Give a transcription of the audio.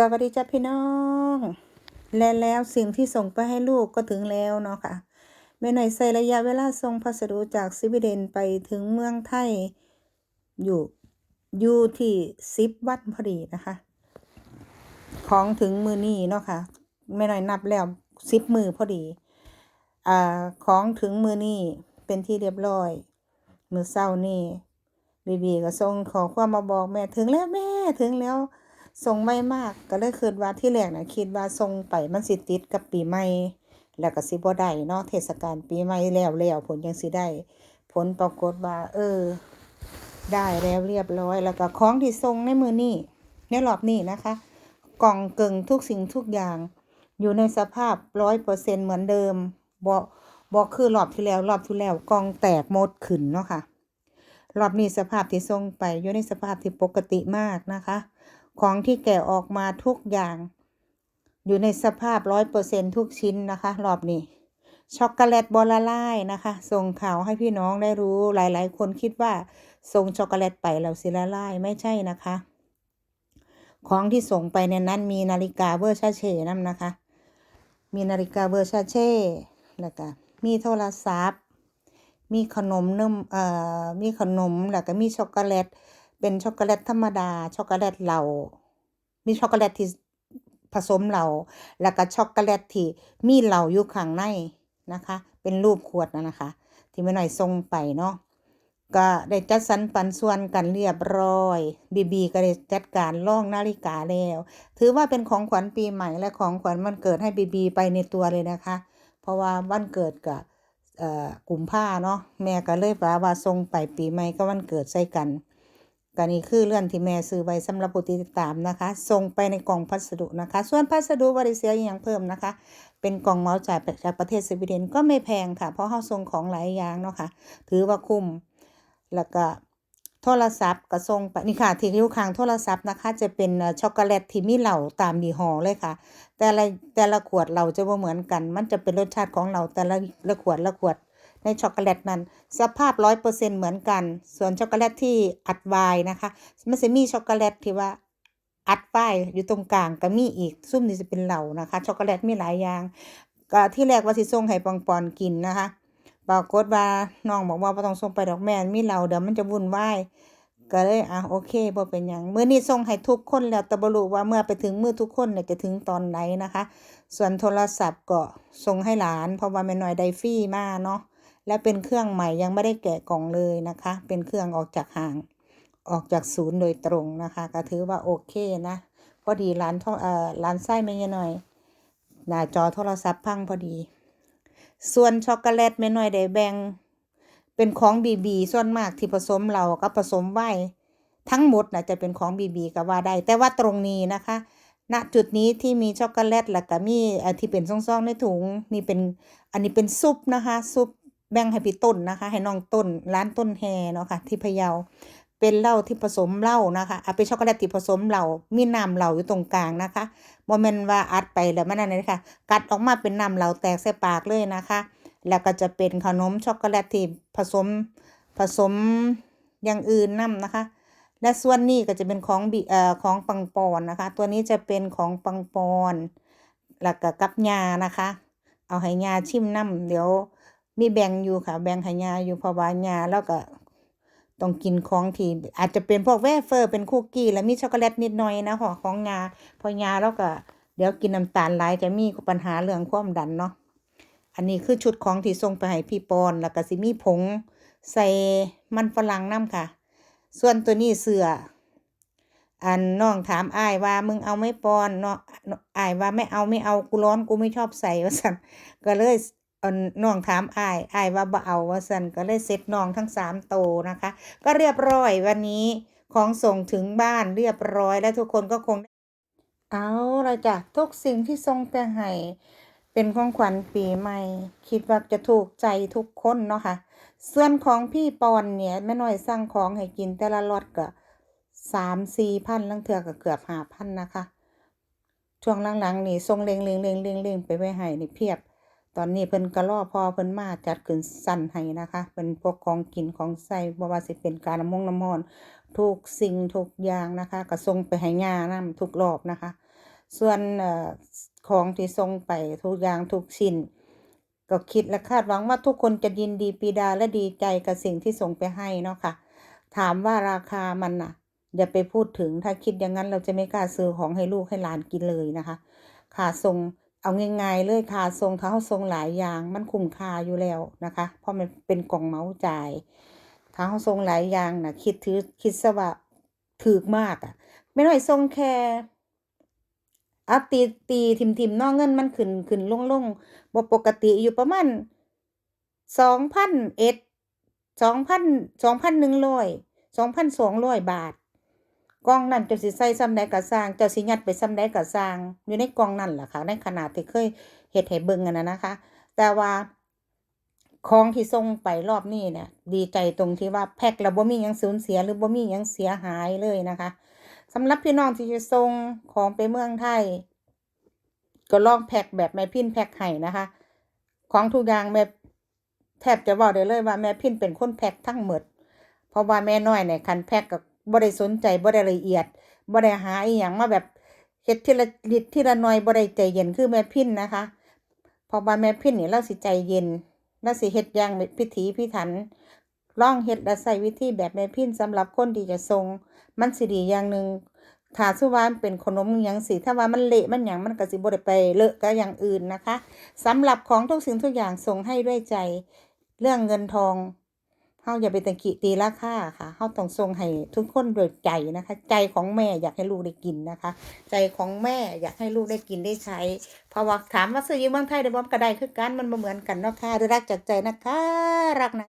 สวัสดีจ้าพี่น้อง และแล้วสิ่งที่ส่งไปให้ลูกก็ถึงแล้วเนาะค่ะแม่หน่อยใส่ระยะเวลาส่งพัสดุจากสวีเดนไปถึงเมืองไทย อยู่อยู่ที่สิบวันพอดีนะคะ ของถึงมือนี้เนาะค่ะแม่หน่อยนับแล้วสิบมือพอดีอ่าของถึงมือนี้เป็นที่เรียบร้อย มือเศร้านี่บีบีก็ส่งขอความมาบอกแม่ถึงแล้วแม่ถึงแล้ว ส่งไม่มากก็เลยคิดว่าที่แรกนะคิดว่าส่งไปมันสิติดกับปีใหม่ แล้วก็สิบ่ได้เนาะเทศกาลปีใหม่แล้วแล้วผลยังสิได้ ผลปรากฏว่า เออ ได้แล้วเรียบร้อย แล้วก็ของที่ส่งในมือนี้ในรอบนี้นะคะ กล่องเกิงทุกสิ่งทุกอย่าง อยู่ในสภาพร้อยเปอร์เซ็นเหมือนเดิมบ่บ่คือรอบที่แล้วรอบที่แล้วกล่องแตกหมดขึ้นเนาะค่ะรอบนี้สภาพที่ส่งไปอยู่ในสภาพที่ปกติมากนะคะ ของที่แกะออกมาทุกอย่าง อยู่ในสภาพร้อยเปอร์เซ็นทุกชิ้นนะคะ รอบนี้ ช็อกโกแลตบอลละลายนะคะ ส่งข่าวให้พี่น้องได้รู้หลาย ๆ คนคิดว่าส่งช็อกโกแลตไปแล้วสิละลายไม่ใช่นะคะ ของที่ส่งไปในนั้นมีนาฬิกาเวอร์ชาเช่นั่นนะคะ มีนาฬิกาเวอร์ชาเช่แล้วก็มีโทรศัพท์ มีขนมนมเอ่อมีขนมแล้วก็มีช็อกโกแลต เป็นช็อกโกแลตธรรมดา ช็อกโกแลตเหลามีช็อกโกแลตที่ผสมเหลาแล้วก็ช็อกโกแลตที่มีเหลาอยู่ข้างในนะคะ เป็นรูปขวดนะนะคะ ที่แม่หน่อยส่งไปเนาะก็ได้จัดสรรปันส่วนกันเรียบร้อยบีบีก็ได้จัดการล่องนาฬิกาแล้ว ถือว่าเป็นของขวัญปีใหม่และของขวัญวันเกิดให้บีบีไปในตัวเลยนะคะ เพราะว่าวันเกิดกับเอ่อกุมภาเนาะแม่ก็เลยว่าว่าส่งไปปีใหม่ก็วันเกิดใส่กัน ก็นี่คือเรื่องที่แม่ซื้อไว้สำหรับผู้ติดตามนะคะ ส่งไปในกล่องพัสดุนะคะ ส่วนพัสดุบริเซียอย่างเพิ่มนะคะ เป็นกล่องเมาส์จ่ายจากประเทศสวีเดนก็ไม่แพงค่ะ เพราะเขาส่งของหลายอย่างเนาะค่ะ ถือว่าคุ้ม แล้วก็โทรศัพท์ก็ส่งไปนี่ค่ะ ที่อยู่ข้างโทรศัพท์นะคะ จะเป็นช็อกโกแลตที่มีเหล่าตามยี่ห้อเลยค่ะ แต่ละแต่ละขวดเราจะบ่เหมือนกัน มันจะเป็นรสชาติของเราแต่ละละขวดละขวด ในช็อกโกแลตนั้น สภาพร้อยเปอร์เซ็นเหมือนกัน ส่วนช็อกโกแลตที่อัดไวน์นะคะมันจะมีช็อกโกแลตที่ว่าอัดไว้อยู่ตรงกลางก็มีอีกซุ่มนี่จะเป็นเหล่านะคะ ช็อกโกแลตมีหลายอย่างก็ที่แรกว่าสิส่งให้ปองปอนกินนะคะปรากฏว่าน้องบอกว่าบ่ต้องส่งไปดอกแม่นมีเหล้าเดี๋ยวมันจะวุ่นวายก็เลยอะโอเคบ่เป็นหยังเมื้อนี้ส่งให้ทุกคนแล้วแต่บรู้ว่าเมื่อไปถึงมือทุกคนเนี่ยจะถึงตอนไหนนะคะ ส่วนโทรศัพท์ก็ส่งให้หลาน เพราะว่าแม่น้อยได้ฟรีมาเนาะ และเป็นเครื่องใหม่ยังไม่ได้แกะกล่องเลยนะคะ เป็นเครื่องออกจากห้าง ออกจากศูนย์โดยตรงนะคะ ก็ถือว่าโอเคนะ พอดีร้านท่อเอ่อร้านไส้แม่ยายหน่อย หน้าจอโทรศัพท์พังพอดี ส่วนช็อกโกแลตแม่น้อยได้แบ่งเป็นของบีบีส่วนมากที่ผสมเรากับผสมไว้ทั้งหมดนะจะเป็นของบีบีก็ว่าได้ แต่ว่าตรงนี้นะคะ ณจุดนี้ที่มีช็อกโกแลตแล้วก็มีอันที่เป็นซองๆในถุงนี่เป็นอันนี้เป็นซุปนะคะ ซุป แบ่งให้พี่ต้นนะคะ ให้น้องต้นร้านต้นแฮเนาะค่ะที่พะเยาเป็นเหล้าที่ผสมเหล้านะคะเอาเป็นช็อกโกแลตที่ผสมเหล้ามีน้ำเหล้าอยู่ตรงกลางนะคะบ่แม่นว่าอัดไปแล้วมันนั่นเลยค่ะกัดออกมาเป็นน้ำเหล้าแตกใส่ปากเลยนะคะ แล้วก็จะเป็นขนมช็อกโกแลตที่ผสมผสมอย่างอื่นนํนะคะ และส่วนนี้ก็จะเป็นของบิเอ่อของปังปอนนะคะ ตัวนี้จะเป็นของปังปอนแล้วก็กับยานะคะ เอาให้ยาชิมน้ำเดี๋ยว มีแบ่งอยู่ค่ะ แบ่งให้ยาอยู่เพราะว่ายาแล้วก็ต้องกินของที่อาจจะเป็นพวกแวเฟอร์เป็นคุกกี้แล้วมีช็อกโกแลตนิดหน่อยนะของของยาพอยาแล้วก็เดี๋ยวกินน้ำตาลหลายจะมีปัญหาเรื่องความดันเนาะอันนี้คือชุดของที่ส่งไปให้พี่ปอนแล้วก็สิมีผงใส่มันฝรั่งน้ำค่ะ ส่วนตัวนี้เสืออันน้องถามอ้ายว่ามึงเอาไหม่ปอนเนาะอ้ายว่าไม่เอาไม่เอากูร้อนกูไม่ชอบใส่ว่าซั่นก็เลย นน้องถามอ้ายอ้ายว่าบ่เอาว่าซั่นก็เลยเซ็ตน้องทั้งสามโตนะคะ ก็เรียบร้อยวันนี้ของส่งถึงบ้านเรียบร้อยแล้วทุกคนก็คง เอาละจ้ะทุกสิ่งที่ส่งไปให้เป็นของขวัญปีใหม่ คิดว่าจะถูกใจทุกคนเนาะค่ะ ส่วนของพี่ปอนเนี่ยแม่น้อยสั่งของให้กินแต่ละรอดก็สามสี่พันลังเถื่อก็เกือบหาพันนะคะ ช่วงหลังๆนี่ส่งเล็งเล็งเล็งเล็งเล็งไปไว้ให้นี่เพียบ ตอนนี้เพิ่นก็รอพอเพิ่นมาจัดขึ้นสั่นให้นะคะเป็นพวกของกินของใส่บ่ว่าสิเป็นการน้ำมงน้ำมอนทุกสิ่งทุกอย่างนะคะก็ส่งไปให้ย่านํทุกรอบนะคะ ส่วนของที่ส่งไปทุกอย่างทุกชิ้นก็คิดและคาดหวังว่าทุกคนจะยินดีปีดาและดีใจกับสิ่งที่ส่งไปให้เนาะค่ะ ถามว่าราคามันน่ะ อย่าไปพูดถึงถ้าคิดอย่างนั้นเราจะไม่กล้าซื้อของให้ลูกให้หลานกินเลยนะคะค่าส่ง เอาง่ายๆเลยค่าส่งถ้าเขาส่งหลายอย่างมันคุ้มค่าอยู่แล้วนะคะ เพราะมันเป็นกล่องเมาส์จ่ายถ้าเขาส่งหลายอย่างน่ะคิดถือคิดซะว่าถูกมากอะ ไม่น้อยส่งแค่อัตีตีทิมทิมๆนอกเงินมันขึ้นขึ้นลงลงบปกติอยู่ประมาณสองพันเอ็ดสองพันสองพันหนึ่งร้อยสองพันสองร้อยบาท กล่องนั่นเจ้าสิใส่ซ้ำใดก็สร้างเจ้าสิยัดไปซ้ำใดก็สร้างอยู่ในกล่องนั่นแหละค่ะ ในขนาดที่เคยเฮ็ดให้เบิ่งกันนะนะคะ แต่ว่าของที่ส่งไปรอบนี้เนี่ย ดีใจตรงที่ว่าแพ็คแล้วบ่มียังสูญเสีย หรือบ่มียังเสียหายเลยนะคะสำหรับพี่น้องที่จะส่งของไปเมืองไทย ก็ลองแพ็คแบบแม่พินแพ็คให้นะคะ ของทุกอย่างแม่แทบจะบอกได้เลยว่าแม่พินเป็นคนแพ็คทั้งหมดเพราะว่าแม่น้อยเนี่ยคันแพ็คกับ บ่ได้สนใจบ่ได้ละเอียดบ่ได้หาอีหยังมาแบบเฮ็ดทีละนิดทีละหน่อยบ่ได้ใจเย็นคือแม่พินนะคะพราะว่าแม่พินนี่เราสิใจเย็นเราสิเฮ็ดอย่างพิถีพิถันลองเฮ็ดและใช้วิธีแบบแม่พินสำหรับคนที่จะส่งมันสิดีอย่างหนึ่งถ้าสุวานเป็นขนมอหยังสิถ้าว่ามันเละมันหยังมันก็สิบ่ได้ไปเลอะกับอย่างอื่นนะคะสำหรับของทุกสิ่งทุกอย่างส่งให้ด้วยใจ เรื่องเงินทอง เฮาอย่าไปตะกิตีราคาค่ะเฮาต้องส่งให้ทุกคนด้วยใจนะคะ ใจของแม่อยากให้ลูกได้กินนะคะ ใจของแม่อยากให้ลูกได้กินได้ใช้ เพราะว่าถามว่าซื้อยู่เมืองไทยได้บ่ก็ได้คือกันมันบ่เหมือนกันเนาะค่ะรักจากใจนะคะ รักนะ